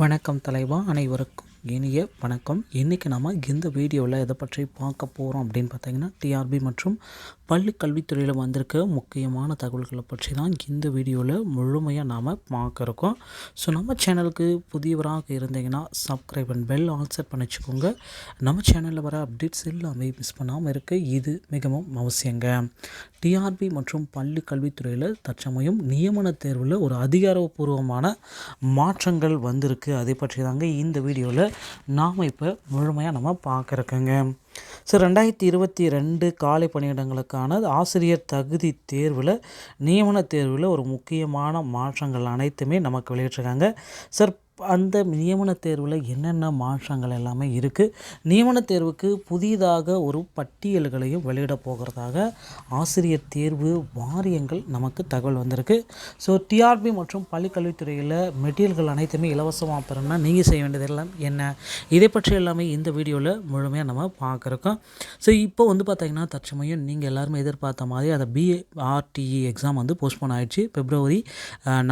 வணக்கம் தலைவா அனைவருக்கும் இனிய வணக்கம். இன்றைக்கி நம்ம இந்த வீடியோவில் எதை பற்றி பார்க்க போகிறோம் அப்படின்னு பார்த்தீங்கன்னா டிஆர்பி மற்றும் பள்ளி கல்வித்துறையில் வந்திருக்க முக்கியமான தகவல்களை பற்றி தான் இந்த வீடியோவில் முழுமையாக நாம் பார்க்க இருக்கோம். ஸோ நம்ம சேனலுக்கு புதியவராக இருந்தீங்கன்னா subscribe and bell all set பண்ணி வச்சுக்கோங்க நம்ம சேனலில் வர அப்டேட்ஸ் எல்லாமே மிஸ் பண்ணாமல் இருக்க இது மிகவும் அவசியங்க. டிஆர்பி மற்றும் பள்ளி கல்வித்துறையில் தற்சமயம் நியமன தேர்வில் ஒரு அதிகாரப்பூர்வமான மாற்றங்கள் வந்திருக்கு. அதை பற்றி தாங்க இந்த வீடியோவில் நாம் இப்போ முழுமையாக நம்ம பார்க்குறக்குங்க சார் ரெண்டாயிரத்தி இருபத்தி ரெண்டு காலை பணியிடங்களுக்கான ஆசிரியர் தகுதி தேர்வில் நியமன தேர்வில் ஒரு முக்கியமான மாற்றங்கள் அனைத்துமே நமக்கு வெளியிட்டிருக்காங்க. சார் அந்த நியமன தேர்வில் என்னென்ன மாற்றங்கள் எல்லாமே இருக்குது நியமன தேர்வுக்கு புதிதாக ஒரு பட்டியல்களையும் வெளியிட போகிறதாக ஆசிரியர் தேர்வு வாரியங்கள் நமக்கு தகவல் வந்திருக்கு. ஸோ டிஆர்பி மற்றும் பள்ளிக்கல்வித்துறையில் மெட்டீரியல்கள் அனைத்துமே இலவசமாக பெறணும்னா நீங்கள் செய்ய வேண்டியதெல்லாம் என்ன? இதை பற்றி எல்லாமே இந்த வீடியோவில் முழுமையாக நம்ம பார்க்குறோம். ஸோ இப்போ வந்து பார்த்திங்கன்னா தற்சமயம் நீங்கள் எல்லாருமே எதிர்பார்த்த மாதிரி அந்த பிஆர்டிஇ எக்ஸாம் வந்து போஸ்ட்போன் ஆயிடுச்சு. பிப்ரவரி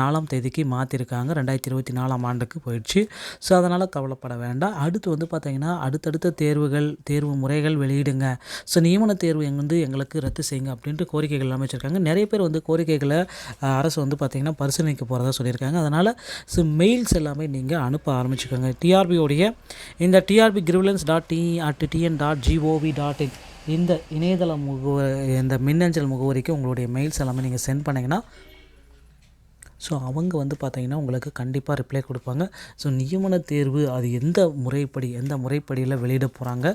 நாலாம் தேதிக்கு மாற்றிருக்காங்க ரெண்டாயிரத்தி இருபத்தி நாலாம் ஆண்டுக்கு போயிடுச்சு. ஸோ அதனால் கவலைப்பட வேண்டாம். அடுத்து வந்து பார்த்திங்கன்னா அடுத்தடுத்த தேர்வுகள் தேர்வு முறைகள் வெளியிடுங்க. ஸோ நியமன தேர்வு எங்க வந்து எங்களுக்கு ரத்து செய்யுங்க அப்படின்ட்டு கோரிக்கைகள் எல்லாமே வச்சுருக்காங்க நிறைய பேர் வந்து கோரிக்கைகளை அரசு வந்து பார்த்திங்கன்னா பரிசீலனைக்கு போகிறதா சொல்லியிருக்காங்க. அதனால் ஸோ மெயில்ஸ் எல்லாமே நீங்கள் அனுப்ப ஆரம்பிச்சுக்கோங்க. டிஆர்பியோடைய இந்த TRB grievance dot T at TN dot GOV dot in இந்த இணையதள முகவரி இந்த மின்னஞ்சல் முகவரிக்கு உங்களுடைய மெயில்ஸ் எல்லாமே நீங்கள் சென்ட் பண்ணிங்கன்னா ஸோ அவங்க வந்து பார்த்தீங்கன்னா உங்களுக்கு கண்டிப்பாக ரிப்ளை கொடுப்பாங்க. ஸோ நியமன தேர்வு அது எந்த முறைப்படி எந்த முறைப்படியில் வெளியிட போகிறாங்க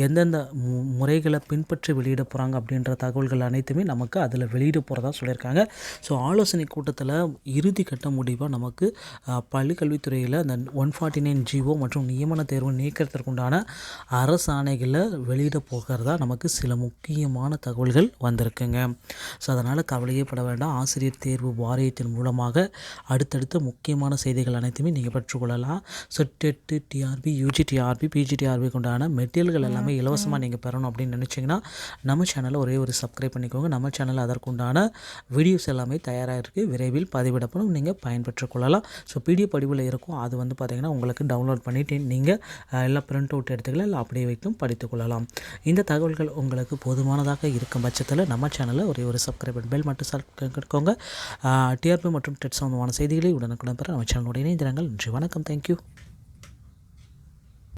எந்தெந்த மு- முறைகளை பின்பற்றி வெளியிட போகிறாங்க அப்படின்ற தகவல்கள் அனைத்துமே நமக்கு அதில் வெளியிட போகிறதா சொல்லியிருக்காங்க. ஸோ ஆலோசனை கூட்டத்தில் இறுதி கட்ட முடிவாக நமக்கு பள்ளிக்கல்வித்துறையில் அந்த ஒன் ஃபார்ட்டி நைன் ஜிஓ மற்றும் நியமன தேர்வு நீக்கிறதுக்குண்டான அரசாணைகளை வெளியிட போகிறதா நமக்கு சில முக்கியமான தகவல்கள் வந்திருக்குங்க. ஸோ அதனால் கவலையே பட வேண்டாம். ஆசிரியர் தேர்வு வாரியத்தின் மூலமாக அடுத்தடுத்த முக்கியமான செய்திகள் அனைத்துமே நீங்கள் பெற்றுக்கொள்ளலாம். So TET TRB UG TRB PG கொண்டான மெட்டீரியல்கள் எல்லாமே இலவசமாக நீங்கள் பெறணும் அப்படின்னு நினச்சிங்கன்னா நம்ம சேனலை ஒரே ஒரு சப்ஸ்கிரைப் பண்ணிக்கோங்க. நம்ம சேனலில் அதற்குண்டான வீடியோஸ் எல்லாமே தயாராக இருக்குது விரைவில் பதிவிடப்படும். நீங்கள் பயன்பெற்றுக் கொள்ளலாம் ஸோ பிடிஎஃப் படிவில் இருக்கும். அது வந்து பார்த்திங்கன்னா உங்களுக்கு டவுன்லோட் பண்ணிவிட்டு நீங்கள் எல்லாம் பிரிண்ட் அவுட் எடுத்துக்கலாம் இல்லை அப்படியே வைத்தும் படித்துக் கொள்ளலாம். இந்த தகவல்கள் உங்களுக்கு போதுமானதாக இருக்கும் பட்சத்தில் நம்ம சேனலில் ஒரே ஒரு சப்ஸ்கிரைப் பெல் மட்டும் சப்ஸ்கிரைப் டிஆர்பி மற்றும் டெட் சம்பந்தமான செய்திகளை உடனுக்குடன் பெற அமைச்சர்களுடைய இணைந்திரங்கள் நன்றி வணக்கம் தேங்க்யூ